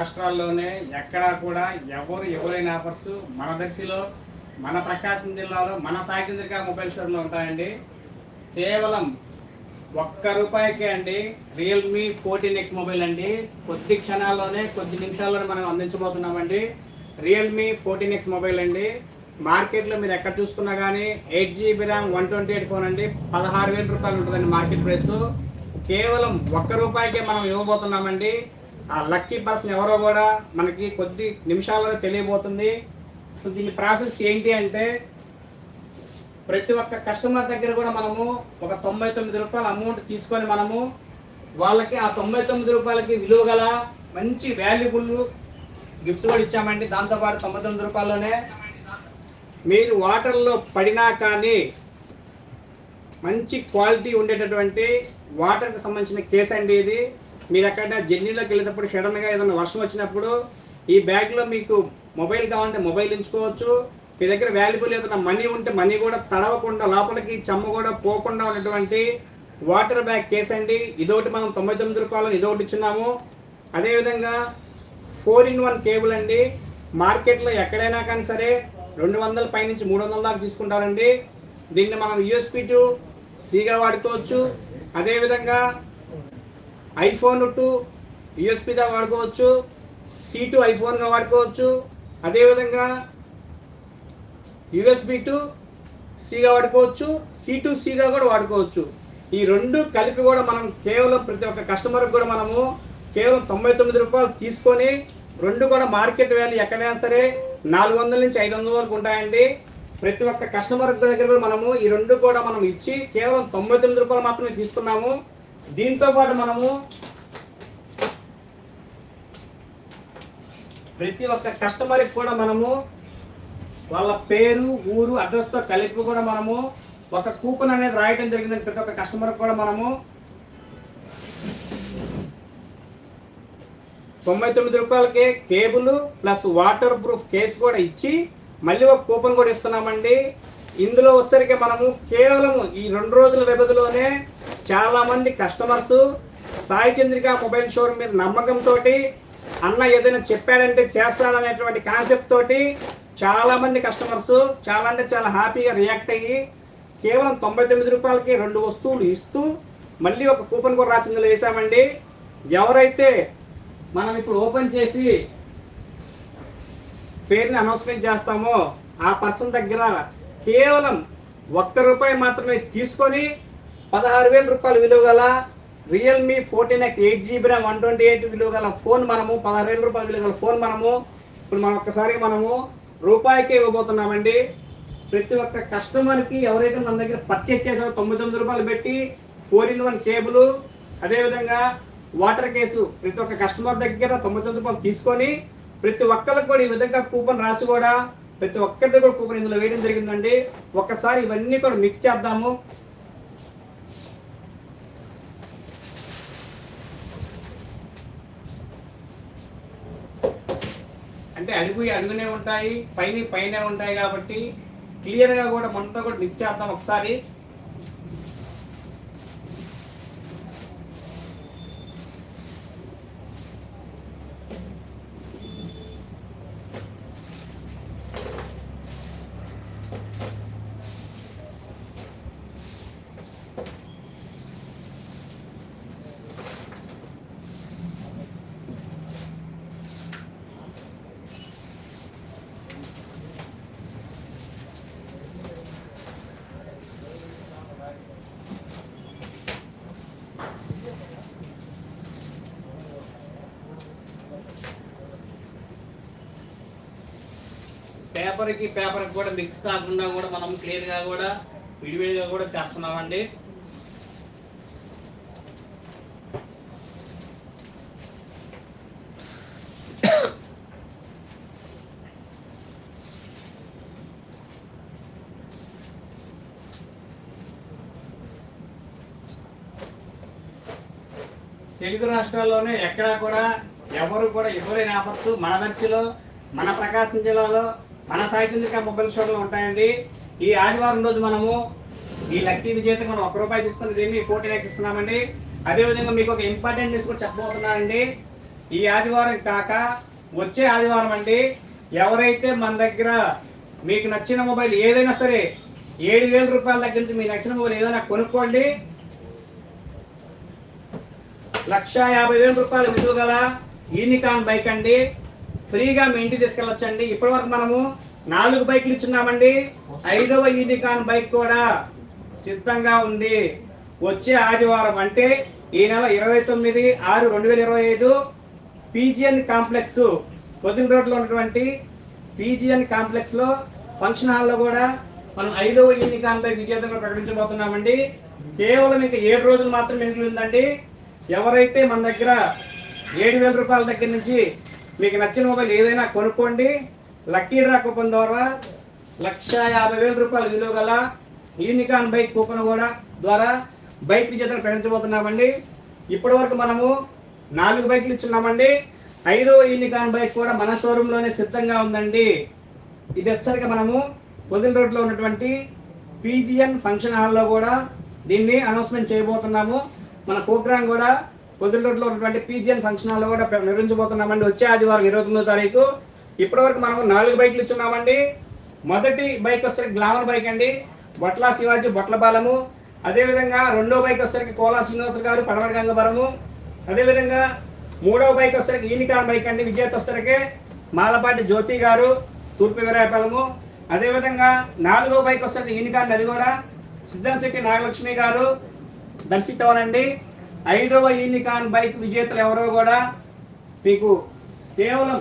రాష్ట్రాల్లోనే ఎక్కడా కూడా ఎవరు ఎవరైనా ఆఫర్స్ మన దర్శిలో మన ప్రకాశం జిల్లాలో మన సాయిచంద్రిక మొబైల్ స్టోర్లో ఉంటాయండి. కేవలం ఒక్క రూపాయికే అండి. రియల్మీ ఫోర్టీన్ ఎక్స్ మొబైల్ అండి. కొద్ది క్షణాల్లోనే కొద్ది నిమిషాల్లోనే మనం అందించబోతున్నామండి. రియల్మీ ఫోర్టీన్ ఎక్స్ మొబైల్ అండి. మార్కెట్లో మీరు ఎక్కడ చూసుకున్నా కానీ eight GB RAM one twenty eight phone అండి. పదహారు వేల రూపాయలు ఉంటుందండి మార్కెట్ ప్రైస్. కేవలం ఒక్క రూపాయికే మనం ఇవ్వబోతున్నామండి. ఆ లక్కీ పర్సన్ ఎవరో కూడా మనకి కొద్ది నిమిషాల్లో తెలియబోతుంది. అసలు దీని ప్రాసెస్ ఏంటి అంటే ప్రతి ఒక్క కస్టమర్ దగ్గర కూడా మనము ఒక తొంభై తొమ్మిది రూపాయల అమౌంట్ తీసుకొని మనము వాళ్ళకి ఆ తొంభై తొమ్మిది రూపాయలకి విలువ గల మంచి వాల్యుబుల్ గిఫ్ట్స్ కూడా ఇచ్చామండి. దాంతోపాటు తొంభై తొమ్మిది రూపాయల్లోనే మీరు వాటర్లో పడినా కానీ మంచి క్వాలిటీ ఉండేటటువంటి వాటర్కి సంబంధించిన కేస్ అండి ఇది. మీరు ఎక్కడైనా జర్నీలోకి వెళ్ళేటప్పుడు సడన్గా ఏదైనా వర్షం వచ్చినప్పుడు ఈ బ్యాగ్లో మీకు మొబైల్ కావాలంటే మొబైల్ ఉంచుకోవచ్చు. మీ దగ్గర వాల్యుబుల్ ఏదైనా మనీ ఉంటే మనీ కూడా తడవకుండా లోపలికి చెమ్మ కూడా పోకుండా ఉన్నటువంటి వాటర్ బ్యాగ్ కేస్ అండి. ఇదొకటి మనం తొంభై తొమ్మిది రూపాయలు ఇదొకటి ఇచ్చున్నాము. అదేవిధంగా ఫోర్ ఇన్ వన్ కేబుల్ అండి. మార్కెట్లో ఎక్కడైనా కానీ సరే రెండు వందల పైనుంచి మూడు వందల దాకా తీసుకుంటారండి. దీన్ని మనం యూఎస్పి టు సిగా వాడుకోవచ్చు. అదేవిధంగా ఐఫోన్ టు యూఎస్పిగా వాడుకోవచ్చు సి టు ఐఫోన్గా వాడుకోవచ్చు అదేవిధంగా యూఎస్బి టు సిగా వాడుకోవచ్చు సి టు సిగా కూడా వాడుకోవచ్చు. ఈ రెండు కలిపి కూడా మనం కేవలం ప్రతి ఒక్క కస్టమర్కి కూడా మనము కేవలం తొంభై తొమ్మిది రూపాయలు తీసుకొని రెండు కూడా మార్కెట్ వాల్యూ ఎక్కడైనా సరే నాలుగు వందల నుంచి ఐదు వందల వరకు ఉంటాయండి. ప్రతి ఒక్క కస్టమర్ దగ్గర కూడా మనము ఈ రెండు కూడా మనం ఇచ్చి కేవలం తొంభై తొమ్మిది రూపాయలు మాత్రమే తీసుకున్నాము. దీంతో పాటు మనము ప్రతి ఒక్క కస్టమర్కి కూడా మనము వాళ్ళ పేరు ఊరు అడ్రస్తో కలిపి కూడా మనము ఒక కూపన్ అనేది రాయడం జరిగిందని ప్రతి ఒక్క కస్టమర్కి కూడా మనము తొంభై తొమ్మిది రూపాయలకి cable plus waterproof case కూడా ఇచ్చి మళ్ళీ ఒక కూపన్ కూడా ఇస్తున్నామండి. ఇందులో వచ్చేసరికి మనము కేవలం ఈ రెండు రోజుల వ్యవధిలోనే చాలామంది customers customers Sai Chandrika mobile showroom మీద నమ్మకంతో అన్న ఏదైనా చెప్పాడంటే చేస్తాడనేటువంటి కాన్సెప్ట్ తోటి చాలామంది కస్టమర్స్ చాలా అంటే చాలా హ్యాపీగా రియాక్ట్ అయ్యి కేవలం తొంభై తొమ్మిది రూపాయలకి రెండు వస్తువులు ఇస్తూ మళ్ళీ ఒక కూపన్ కూడా రాసిందులో వేసామండి ఎవరైతే మనం ఇప్పుడు ఓపెన్ చేసి పేరుని అనౌన్స్మెంట్ చేస్తామో ఆ పర్సన్ దగ్గర కేవలం ఒక్క రూపాయి మాత్రమే తీసుకొని పదహారు వేల రూపాయలు విలువ గల Realme fourteen X eight GB RAM one twenty eight విలువ గల ఫోన్ మనము పదహారు వేల రూపాయలు విలువ గల ఫోన్ మనము ఇప్పుడు మనం ఒక్కసారి మనము రూపాయికే ఇవ్వబోతున్నామండి. ప్రతి ఒక్క కస్టమర్కి ఎవరైతే మన దగ్గర పర్చేజ్ చేశారో తొంభై తొమ్మిది రూపాయలు పెట్టి ఫోర్ ఇన్ వన్ కేబుల్ అదేవిధంగా వాటర్ కేసు ప్రతి ఒక్క కస్టమర్ దగ్గర తొంభై తొమ్మిది రూపాయలు తీసుకొని ప్రతి ఒక్కరికి కూడా ఈ విధంగా కూపన్ రాసి కూడా ప్రతి ఒక్కరిది కూడా కూపన్ ఇందులో వేయడం జరిగిందండి. ఒక్కసారి ఇవన్నీ కూడా మిక్స్ చేద్దాము. అంటే అడుగు అడుగునే ఉంటాయి పైన పైన ఉంటాయి కాబట్టి క్లియర్గా కూడా మనతో కూడా మిక్స్ చేద్దాం ఒకసారి. పేపర్కి పేపర్కి కూడా మిక్స్ కాకుండా కూడా మనం క్లియర్గా కూడా విడివిడిగా కూడా చేస్తున్నామండి. తెలుగు రాష్ట్రాల్లోనే ఎక్కడా కూడా ఎవరు కూడా ఎవరైనా ఆఫర్స్ మన దర్శిలో మన ప్రకాశం జిల్లాలో మన సాయిచంద్రిక మొబైల్ షోలో ఉంటాయండి. ఈ ఆదివారం రోజు మనము ఈ లక్కీ విజేత మనం ఒక రూపాయి తీసుకుని దీన్ని ఫోర్టీ ల్యాక్స్ ఇస్తున్నామండి. అదేవిధంగా మీకు ఒక ఇంపార్టెంట్ న్యూస్ కూడా చెప్పబోతున్నానండి. ఈ ఆదివారం కాక వచ్చే ఆదివారం అండి ఎవరైతే మన దగ్గర మీకు నచ్చిన మొబైల్ ఏదైనా సరే ఏడు వేల రూపాయల దగ్గర నుంచి మీకు నచ్చిన మొబైల్ ఏదైనా కొనుక్కోండి. లక్ష యాభై వేల రూపాయలు విలువ గల యూనికాన్ బైక్ అండి. ఫ్రీగా మీ ఇంటికి తీసుకెళ్ళొచ్చండి. ఇప్పటి వరకు మనము నాలుగు బైక్లు ఇచ్చున్నామండి. ఐదవ యూనికాన్ బైక్ కూడా సిద్ధంగా ఉంది. వచ్చే ఆదివారం అంటే ఈ నెల ఇరవై తొమ్మిది ఆరు రెండు వేల ఇరవై ఐదు పీజిఎన్ కాంప్లెక్స్ పొద్దున రోడ్లో ఉన్నటువంటి పీజిఎన్ కాంప్లెక్స్లో ఫంక్షన్ హాల్లో కూడా మనం ఐదవ యూనికాన్ బైక్ విజేతంగా ప్రకటించబోతున్నామండి. కేవలం ఇంకా ఏడు రోజులు మాత్రమే మిగిలి ఉందండి. ఎవరైతే మన దగ్గర ఏడు వేల రూపాయల దగ్గర నుంచి మీకు నచ్చిన మొబైల్ ఏదైనా కొనుక్కోండి. లక్కీ డ్రా కూపన్ ద్వారా లక్ష యాభై వేల రూపాయల విలువ గల యూనికాన్ బైక్ కూపన్ కూడా ద్వారా బైక్ విజేతలు ప్రకటించబోతున్నామండి. ఇప్పటి వరకు మనము నాలుగు బైక్లు ఇచ్చున్నామండి. ఐదో యూనికాన్ బైక్ కూడా మన షోరూంలోనే సిద్ధంగా ఉందండి. ఇది వచ్చేసరికి మనము పొదిల్ రోడ్లో ఉన్నటువంటి పీజిఎన్ ఫంక్షన్ హాల్లో కూడా దీన్ని అనౌన్స్మెంట్ చేయబోతున్నాము. మన ప్రోగ్రాం కూడా పొదిల్ రోడ్లో ఉన్నటువంటి పీజిఎన్ ఫంక్షన్ హాల్లో కూడా నిర్వహించబోతున్నామండి. వచ్చే ఆదివారం ఇరవై తొమ్మిదో తారీఖు. ఇప్పటివరకు మనము నాలుగు బైక్లు ఇచ్చున్నామండి. మొదటి బైక్ వచ్చేసరికి గ్లామర్ బైక్ అండి. బొట్ల శివాజీ బొట్ల బాలము. అదేవిధంగా రెండో బైక్ వచ్చేసరికి కోలా శ్రీనివాస గారు పడమటి గంగవరము. అదేవిధంగా మూడవ బైక్ వచ్చేసరికి ఈనికాన్ బైక్ అండి. విజేత వచ్చేసరికి మాలపాటి జ్యోతి గారు తూర్పు వీరాయపాలెము. అదేవిధంగా నాలుగో బైక్ వచ్చేసరికి యూనికాన్ అది కూడా. సిద్ధం శెట్టి నాగలక్ష్మి గారు దర్శి టౌన్ అండి ఐదవ యూనికాన్ బైక్ విజేతలు ఎవరో కూడా మీకు కేవలం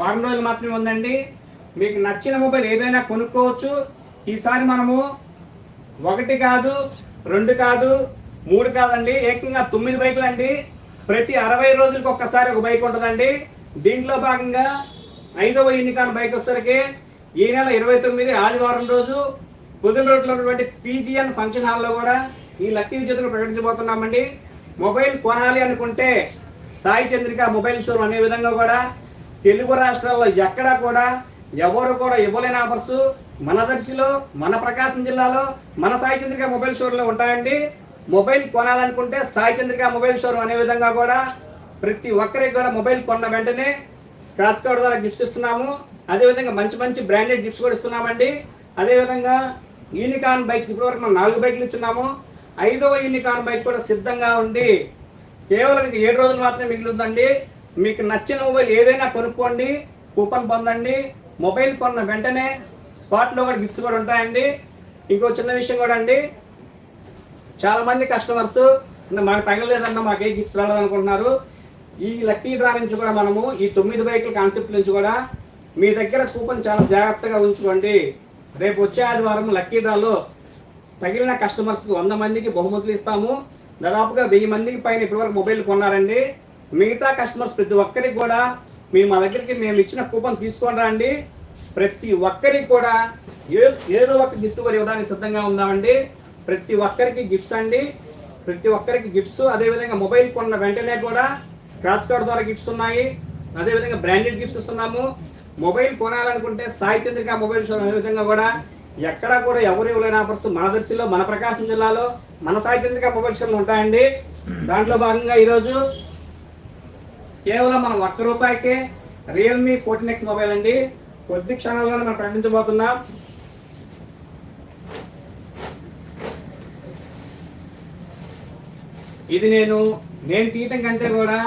వారం రోజులు మాత్రమే ఉందండి. మీకు నచ్చిన మొబైల్ ఏదైనా కొనుక్కోవచ్చు. ఈసారి మనము ఒకటి కాదు రెండు కాదు మూడు కాదండి. ఏకంగా తొమ్మిది బైకులు అండి. ప్రతి అరవై రోజులకు ఒక్కసారి ఒక బైక్ ఉంటుందండి. దీంట్లో భాగంగా ఐదవ యూనికాన్ బైక్ వచ్చేసరికి ఈ నెల ఇరవై తొమ్మిది ఆదివారం రోజు పొద్దున రోడ్లో ఉన్నటువంటి పీజీఎన్ ఫంక్షన్ హాల్లో కూడా ఈ లక్కీ విజేతలు ప్రకటించబోతున్నామండి. మొబైల్ కొనాలి అనుకుంటే సాయి చంద్రిక మొబైల్ షోరూమ్ అనే విధంగా కూడా తెలుగు రాష్ట్రాల్లో ఎక్కడా కూడా ఎవరు కూడా ఇవ్వలేని ఆఫర్స్ మన దర్శిలో మన ప్రకాశం జిల్లాలో మన సాయి చంద్రిక మొబైల్ షోర్లో ఉంటాయండి. మొబైల్ కొనాలనుకుంటే సాయి చంద్రిక మొబైల్ షోరూమ్ అనే విధంగా కూడా ప్రతి ఒక్కరికి కూడా మొబైల్ కొన్న వెంటనే స్క్రాచ్ కార్డ్ ద్వారా గిఫ్ట్స్ ఇస్తున్నాము. అదేవిధంగా మంచి మంచి బ్రాండెడ్ గిఫ్ట్స్ కూడా ఇస్తున్నామండి. అదేవిధంగా యూనికాన్ బైక్స్ ఇప్పటివరకు మనం నాలుగు బైక్లు ఇచ్చున్నాము. ఐదవ యూనికార్న్ బైక్ కూడా సిద్ధంగా ఉంది. కేవలం ఏడు రోజులు మాత్రమే మిగిలిందండి. మీకు నచ్చిన మొబైల్ ఏదైనా కొనుక్కోండి కూపన్ పొందండి. మొబైల్ కొన్న వెంటనే స్పాట్లో కూడా గిఫ్ట్స్ కూడా ఉంటాయండి. ఇంకో చిన్న విషయం కూడా అండి. చాలామంది కస్టమర్స్ మాకు తగలేదన్న మాకు ఏ గిఫ్ట్స్ రాలేదనుకుంటున్నారు ఈ లక్కీ డ్రా నుంచి కూడా మనము ఈ తొమ్మిది బైకుల కాన్సెప్ట్ నుంచి కూడా మీ దగ్గర కూపన్ చాలా జాగ్రత్తగా ఉంచుకోండి. రేపు వచ్చే ఆదివారం లక్కీ డ్రాలో తగిలిన కస్టమర్స్కి వంద మందికి బహుమతులు ఇస్తాము. దాదాపుగా వెయ్యి మందికి పైన ఇప్పటివరకు మొబైల్ కొన్నారండి. మిగతా కస్టమర్స్ ప్రతి ఒక్కరికి కూడా మీ మా దగ్గరికి మేము ఇచ్చిన కూపన్ తీసుకొని రండి. ప్రతి ఒక్కరికి కూడా ఏ ఏదో ఒక గిఫ్ట్ కూడా ఇవ్వడానికి సిద్ధంగా ఉందామండి ప్రతి ఒక్కరికి గిఫ్ట్స్ అండి. ప్రతి ఒక్కరికి గిఫ్ట్స్ అదేవిధంగా మొబైల్ కొన్న వెంటనే కూడా స్క్రాచ్ కార్డ్ ద్వారా గిఫ్ట్స్ ఉన్నాయి. అదేవిధంగా బ్రాండెడ్ గిఫ్ట్స్ ఇస్తున్నాము. మొబైల్ కొనాలనుకుంటే సాయి చంద్రిక మొబైల్ షో అనే విధంగా కూడా ఎక్కడా కూడా ఎవరు ఇవ్వలేని ఆఫర్స్ మన దర్శిలో మన ప్రకాశం జిల్లాలో మన సాహిత్యంగా చంద్రిక ఉంటాయండి. దాంట్లో భాగంగా ఈరోజు కేవలం మనం ఒక్క రూపాయికే రియల్మీ ఫోర్టీన్ ఎక్స్ మొబైల్ అండి. కొద్ది క్షణాల్లో మనం ప్రకటించబోతున్నాం. ఇది నేను నేను తీయటం కంటే కూడా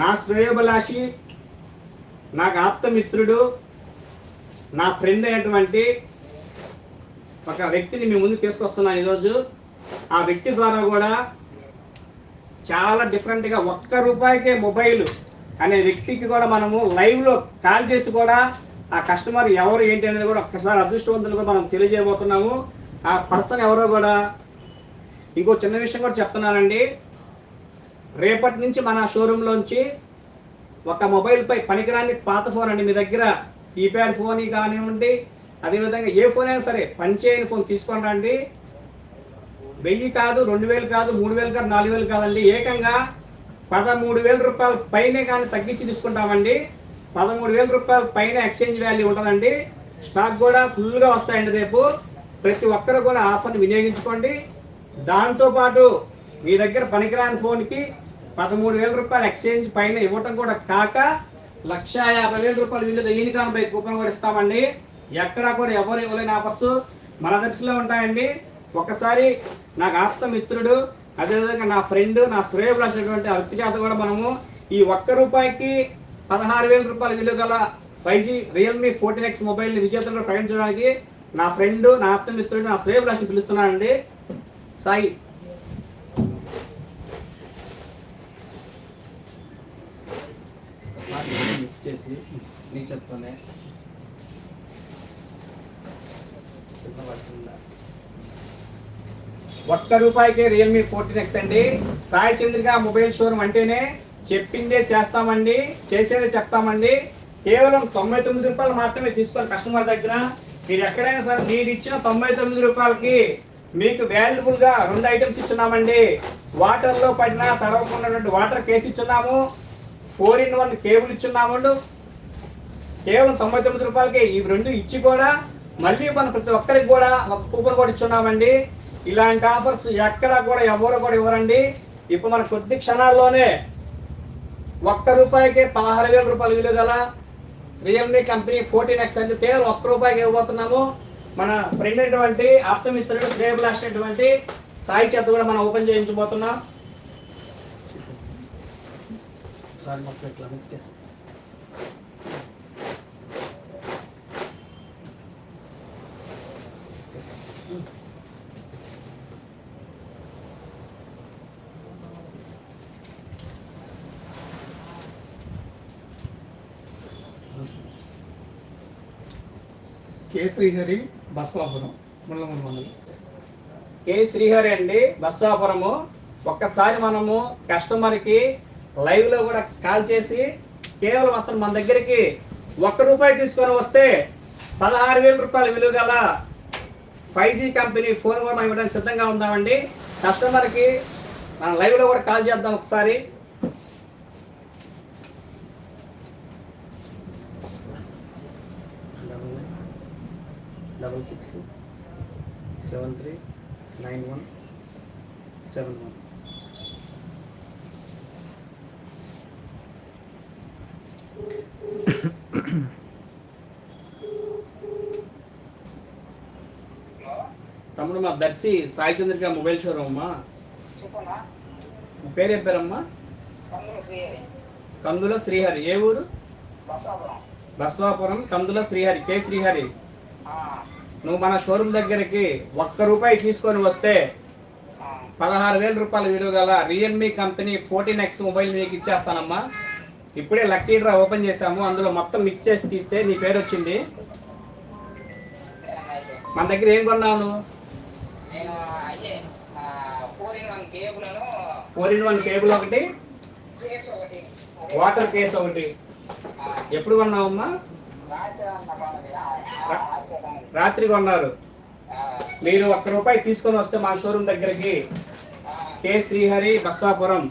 నా శ్రేయోభిలాషి నాకు ఆప్తమిత్రుడు నా ఫ్రెండ్ అయినటువంటి ఒక వ్యక్తిని మీ ముందు తీసుకొస్తున్నాను ఈరోజు. ఆ వ్యక్తి ద్వారా కూడా చాలా డిఫరెంట్గా ఒక్క రూపాయికే మొబైల్ అనే వ్యక్తికి కూడా మనము లైవ్లో కాల్ చేసి కూడా ఆ కస్టమర్ ఎవరు ఏంటి అనేది కూడా ఒక్కసారి అదృష్టవంతులు కూడా మనం తెలియజేయబోతున్నాము. ఆ పర్సన్ ఎవరో కూడా ఇంకో చిన్న విషయం కూడా చెప్తున్నానండి. రేపటి నుంచి మన షోరూంలోంచి ఒక మొబైల్పై పనికిరాని పాత ఫోన్ అండి. మీ దగ్గర కీప్యాడ్ ఫోన్ కానివ్వండి అదేవిధంగా ఏ ఫోన్ అయినా సరే పనిచేయని ఫోన్ తీసుకొని రండి. వెయ్యి కాదు రెండు వేలు కాదు మూడు వేలు కాదు నాలుగు వేలు కాదండి. ఏకంగా పదమూడు వేల రూపాయల పైనే కానీ తగ్గించి తీసుకుంటామండి. పదమూడు వేల రూపాయల పైన ఎక్స్చేంజ్ వాల్యూ ఉంటుందండి. స్టాక్ కూడా ఫుల్గా వస్తాయండి రేపు. ప్రతి ఒక్కరు కూడా ఆఫర్ని వినియోగించుకోండి. దాంతోపాటు మీ దగ్గర పనికిరాని ఫోన్కి పదమూడు వేల రూపాయలు ఎక్స్చేంజ్ పైన ఇవ్వటం కూడా కాక లక్ష యాభై వేల రూపాయలు విలువ యూనికాన్ కూపన్ కూడా ఇస్తామండి. ఎక్కడా కూడా ఎవరు ఇవ్వలేని ఆఫర్స్ మన దర్శనంలో ఉంటాయండి. ఒకసారి నాకు ఆప్తమిత్రుడు అదేవిధంగా నా ఫ్రెండ్ నా శ్రేయభిలాషటువంటి ఆ వ్యక్తి చేత కూడా మనము ఈ ఒక్క రూపాయికి పదహారు వేల రూపాయల విలువ గల five G Realme fourteen X మొబైల్ని విజేతలు ప్రకటించడానికి నా ఫ్రెండ్ నా ఆప్త మిత్రుడు నా శ్రేయభిలాషని పిలుస్తున్నానండి సాయి. మిక్స్ చేసి నేను చెప్తానే ఒక్క రూపాయికే రియల్మీ ఫోర్టీన్ ఎక్స్ అండి. సాయి చంద్రిక మొబైల్ షోరూమ్ అంటేనే చెప్పిందే చేస్తామండి చేసేదే చెప్తామండి. కేవలం తొంభై తొమ్మిది రూపాయలు మాత్రమే తీసుకోవాలి కస్టమర్ దగ్గర. మీరు ఎక్కడైనా సరే మీరు ఇచ్చిన తొంభై తొమ్మిది రూపాయలకి మీకు వాల్యుబుల్గా రెండు ఐటమ్స్ ఇచ్చున్నామండి. వాటర్లో పడిన తడవకున్నటువంటి వాటర్ కేసు ఇచ్చున్నాము. ఫోర్ ఇన్ వన్ కేబుల్ ఇచ్చున్నాము. కేవలం తొంభై తొమ్మిది రూపాయలకి ఈ రెండు ఇచ్చి కూడా మళ్ళీ మనం ప్రతి ఒక్కరికి కూడా ఒక కూపన్ కూడా ఇచ్చున్నామండి. ఇలాంటి ఆఫర్స్ ఎక్కడా కూడా ఎవరు కూడా ఇవ్వరండి. ఇప్పుడు మన కొద్ది క్షణాల్లోనే ఒక్క రూపాయికి పదహారు వేల రూపాయలు విలువ గల రియల్మీ కంపెనీ ఫోర్టీన్ ఎక్స్ అంటే కేవలం ఒక్క రూపాయికి ఇవ్వబోతున్నాము. మన ఫ్రెండ్ అయినటువంటి ఆప్తమిత్రుడు శ్రేయభిలాష్ అయినటువంటి సాయి చేత కూడా మనం ఓపెన్ చేయించబోతున్నాం. సార్ మొత్తం ఇట్లా చేస్తాం కె శ్రీహరి బస్వాపురం ముళ్ళమూరు మండలం. కే శ్రీహరి అండి బస్వాపురము. ఒక్కసారి మనము కస్టమర్కి లైవ్లో కూడా కాల్ చేసి కేవలం అతను మన దగ్గరికి ఒక్క రూపాయి తీసుకొని వస్తే పదహారు వేల రూపాయల విలువ గల ఫైవ్ జీ కంపెనీ ఫోన్ కూడా మనం ఇవ్వడానికి సిద్ధంగా ఉందామండి. కస్టమర్కి మనం లైవ్లో కూడా కాల్ చేద్దాం ఒకసారి. Double six seven three nine one seven one. తమ్ముడు మా దర్శి సాయి చంద్రిక మొబైల్ షోరూమ్ అమ్మా. పేరు ఏం పేరమ్మా? కందుల శ్రీహరి. ఏ ఊరు? బస్వాపురం. కందుల శ్రీహరి. కే శ్రీహరి. నువ్వు మన షోరూమ్ దగ్గరికి ఒక్క రూపాయి తీసుకొని వస్తే పదహారు వేల రూపాయల విలువ గల Realme company fourteen X mobile నీకు ఇచ్చేస్తానమ్మా. ఇప్పుడే లక్కీ డ్రా ఓపెన్ చేసాము అందులో మొత్తం మిక్స్ చేసి తీస్తే నీ పేరు వచ్చింది. మన దగ్గర ఏం కొన్నావు నువ్వు నేను అయ్యే ఫోర్ ఇన్ వన్ కేబుల్ను ఫోర్ ఇన్ వన్ కేబుల్ ఒకటి వాటర్ కేస్ ఒకటి. ఎప్పుడు కొన్నావమ్మా రాత్రి కొన్నారు. మీరు ఒక్క రూపాయి తీసుకొని వస్తే మా షోరూమ్ దగ్గరికి K Srihari Baswapuram.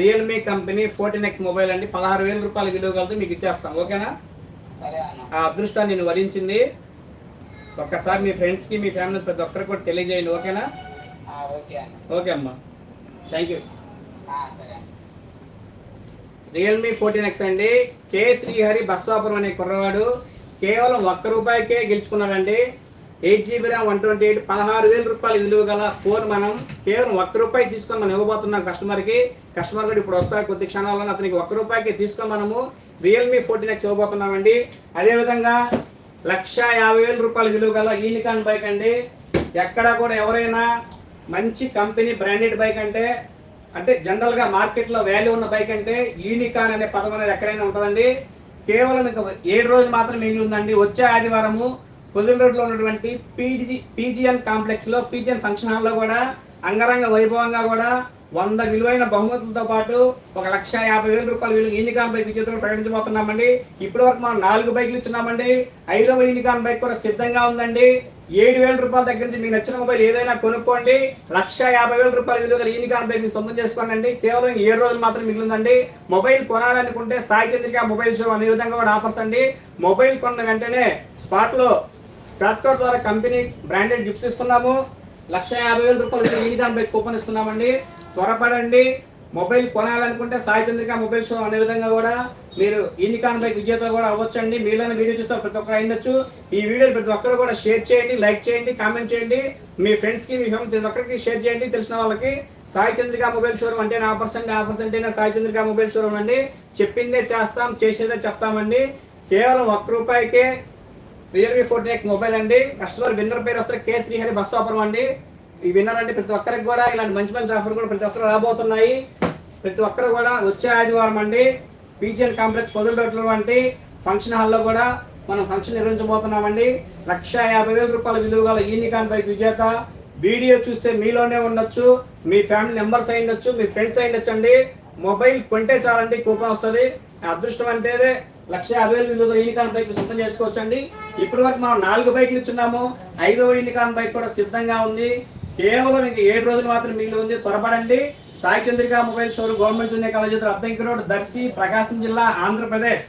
Realme company fourteen X mobile అండి. పదహారు వేల రూపాయల విలువ కలదు మీకు ఇచ్చేస్తాం. ఓకేనా? ఆ అదృష్టాన్ని నేను వరించింది. ఒక్కసారి మీ ఫ్రెండ్స్కి మీ ఫ్యామిలీస్ ప్రతి ఒక్కరికి కూడా తెలియజేయండి. ఓకేనా? ఓకే అమ్మా. Thank you Realme fourteen X అండి. కే శ్రీహరి బస్వాపురం అనే కుర్రవాడు. కేవలం ఒక్క రూపాయికే గెలుచుకున్నాడండి. Eight GB RAM one twenty eight పదహారు వేల రూపాయలు విలువ గల ఫోన్ మనం కేవలం ఒక్క రూపాయి తీసుకొని మనం ఇవ్వబోతున్నాం కస్టమర్కి కస్టమర్ కూడా ఇప్పుడు వస్తారు కొద్ది క్షణాల్లో అతనికి ఒక్క రూపాయికి తీసుకొని మనము రియల్మీ ఫోర్టీన్ ఎక్స్ ఇవ్వబోతున్నామండి. అదేవిధంగా లక్ష యాభై వేల రూపాయల విలువ గల ఈనికాన్ బైక్ అండి. ఎక్కడా కూడా ఎవరైనా మంచి కంపెనీ బ్రాండెడ్ బైక్ అంటే అంటే జనరల్గా మార్కెట్లో వాల్యూ ఉన్న బైక్ అంటే యూనికాన్ అనే పదం అనేది ఎక్కడైనా ఉంటుందండి. కేవలం ఇంకా ఏడు రోజులు మాత్రం మిగిలి ఉందండి. వచ్చే ఆదివారము పొదిల రోడ్లో ఉన్నటువంటి పీజీ పీజీఎన్ కాంప్లెక్స్లో పీజీఎన్ ఫంక్షన్ హాల్లో కూడా అంగరంగ వైభవంగా కూడా వంద విలువైన బహుమతులతో పాటు ఒక లక్ష యాభై వేల రూపాయల విలువ యూనికాన్ బైక్ విచిత్రం ప్రకటించబోతున్నామండి. ఇప్పటి వరకు మనం నాలుగు బైక్లు ఇచ్చున్నామండి ఐదవ యూనికాన్ బైక్ కూడా సిద్ధంగా ఉందండి. ఏడు వేల రూపాయల దగ్గర నుంచి మీకు నచ్చిన మొబైల్ ఏదైనా కొనుక్కోండి. లక్ష యాభై వేల రూపాయల విలువ గల యూనికాన్ బైక్ మీరు సొంతం చేసుకోండి అండి కేవలం ఏడు రోజులు మాత్రం మిగిలిందండి. మొబైల్ కొనాలనుకుంటే సాయి చంద్రిక మొబైల్ షో అనే విధంగా కూడా ఆఫర్స్ అండి. మొబైల్ కొన్న వెంటనే స్పాట్లో స్క్రాచ్ కార్డ్ ద్వారా కంపెనీ బ్రాండెడ్ గిఫ్ట్స్ ఇస్తున్నాము. లక్ష యాభై వేల రూపాయల విలువ యూనికాన్ బైక్ కూపన్ ఇస్తున్నామండి. త్వరపడండి. మొబైల్ కొనాలనుకుంటే సాయి చంద్రిక మొబైల్ షో అనే విధంగా కూడా మీరు ఇన్నికాన్ బైక్ విజేతలు కూడా అవ్వచ్చండి. మీలోనే వీడియో చూస్తే ప్రతి ఒక్కరు అయిండొచ్చు ఈ వీడియో ప్రతి ఒక్కరు కూడా షేర్ చేయండి లైక్ చేయండి కామెంట్ చేయండి. మీ ఫ్రెండ్స్కి మీ ఫ్యామిలీ ప్రతి ఒక్కరికి షేర్ చేయండి తెలిసిన వాళ్ళకి. సాయి చంద్రిక మొబైల్ షోరూమ్ అంటే నా పర్సెంట్ ఆ పర్సెంట్ అయినా సాయి చంద్రిక మొబైల్ షోరూమ్ అండి. చెప్పిందే చేస్తాం చేసేదే చెప్తామండి. కేవలం ఒక్క రూపాయికే రియల్మీ ఫోర్టీ ఎక్స్ మొబైల్ అండి. కస్టమర్ విన్నర్ పేరు వస్తే కే శ్రీహరి బస్ ఆఫర్ అండి. ఈ విన్నర్ అంటే ప్రతి ఒక్కరికి కూడా ఇలాంటి మంచి మంచి ఆఫర్ కూడా ప్రతి ఒక్కరు రాబోతున్నాయి. ప్రతి ఒక్కరు కూడా వచ్చే ఆదివారం అండి. పీజీఎన్ కాంప్లెక్స్ పొదులు రోడ్లు వంటి ఫంక్షన్ హాల్లో కూడా మనం ఫంక్షన్ నిర్వహించబోతున్నామండి. లక్ష యాభై వేల రూపాయల విలువ గల యూనికాన్ బైక్ విజేత వీడియో చూస్తే మీలోనే ఉండొచ్చు. మీ ఫ్యామిలీ మెంబర్స్ అయి ఉండొచ్చు మీ ఫ్రెండ్స్ అయి ఉండొచ్చు అండి. మొబైల్ కొంటే చాలండి కూపన్ వస్తుంది. అదృష్టం అంటే లక్ష యాభై వేలు విలువ యూనికాన్ బైక్ సిద్ధం చేసుకోవచ్చండి. ఇప్పటి వరకు మనం నాలుగు బైక్లు ఇచ్చున్నాము. ఐదవ యూనికాన్ బైక్ కూడా సిద్ధంగా ఉంది. కేవలం ఇంకా ఏడు రోజులు మాత్రం మిగిలి ఉంది. త్వరపడండి. Sai Chandrika mobile showroom government junior college Addanki road Darsi Prakasam జిల్లా ఆంధ్రప్రదేశ్.